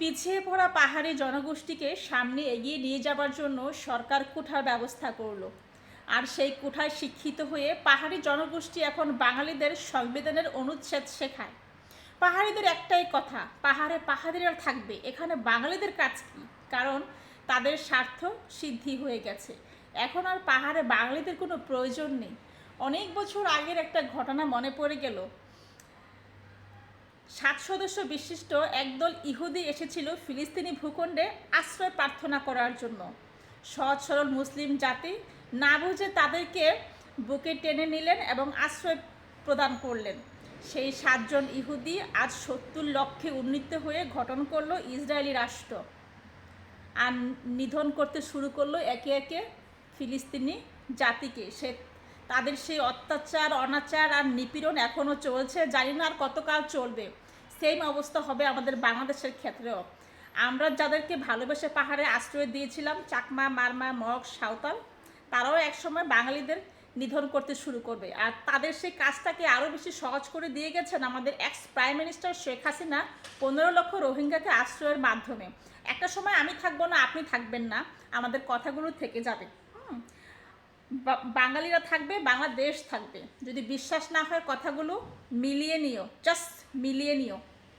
পিছিয়ে পড়া পাহাড়ি জনগোষ্ঠীকে সামনে এগিয়ে নিয়ে যাবার জন্য সরকার কোঠার ব্যবস্থা করল। আর সেই কোঠায় শিক্ষিত হয়ে পাহাড়ি জনগোষ্ঠী এখন বাঙালিদের সংবিধানের অনুচ্ছেদ শেখায়। পাহাড়িদের একটাই কথা, পাহাড়ে পাহাড়িরা থাকবে, এখানে বাঙালিদের কাজ কী? কারণ তাদের স্বার্থ সিদ্ধি হয়ে গেছে। এখন আর পাহাড়ে বাঙালিদের কোনো প্রয়োজন নেই। অনেক বছর আগের একটা ঘটনা মনে পড়ে গেল। সাত সদস্য বিশিষ্ট একদল ইহুদি এসেছিল ফিলিস্তিনি ভূখণ্ডে আশ্রয় প্রার্থনা করার জন্য। সহজ সরল মুসলিম জাতি না বুঝে তাদেরকে বুকে টেনে নিলেন এবং আশ্রয় প্রদান করলেন। সেই সাতজন ইহুদি আজ সত্তর লক্ষে উন্নীত হয়ে গঠন করল ইসরায়েলি রাষ্ট্র আর নিধন করতে শুরু করল একে একে ফিলিস্তিনি জাতিকে। সে তাদের সেই অত্যাচার, অনাচার আর নিপীড়ন এখনও চলছে। জানি না আর কতকাল চলবে। সেম অবস্থা হবে আমাদের বাংলাদেশের ক্ষেত্রেও। আমরা যাদেরকে ভালোবেসে পাহাড়ে আশ্রয় দিয়েছিলাম, চাকমা, মারমা, মগ, সাঁওতাল, তারাও একসময় বাঙালিদের নিধন করতে শুরু করবে। আর তাদের সেই কাজটাকে আরও বেশি সহজ করে দিয়ে গেছেন আমাদের ex prime minister Sheikh Hasina পনেরো লক্ষ রোহিঙ্গাকে আশ্রয়ের মাধ্যমে। একটা সময় আমি থাকব না, আপনি থাকবেন না। আমাদের কথাগুলো থেকে যাবে। হুম। বাঙালিরা থাকবে বাংলাদেশ থাকবে। যদি বিশ্বাস না হয় কথাগুলো মিলিয়ে নিও জাস্ট মিলিয়ে নিও।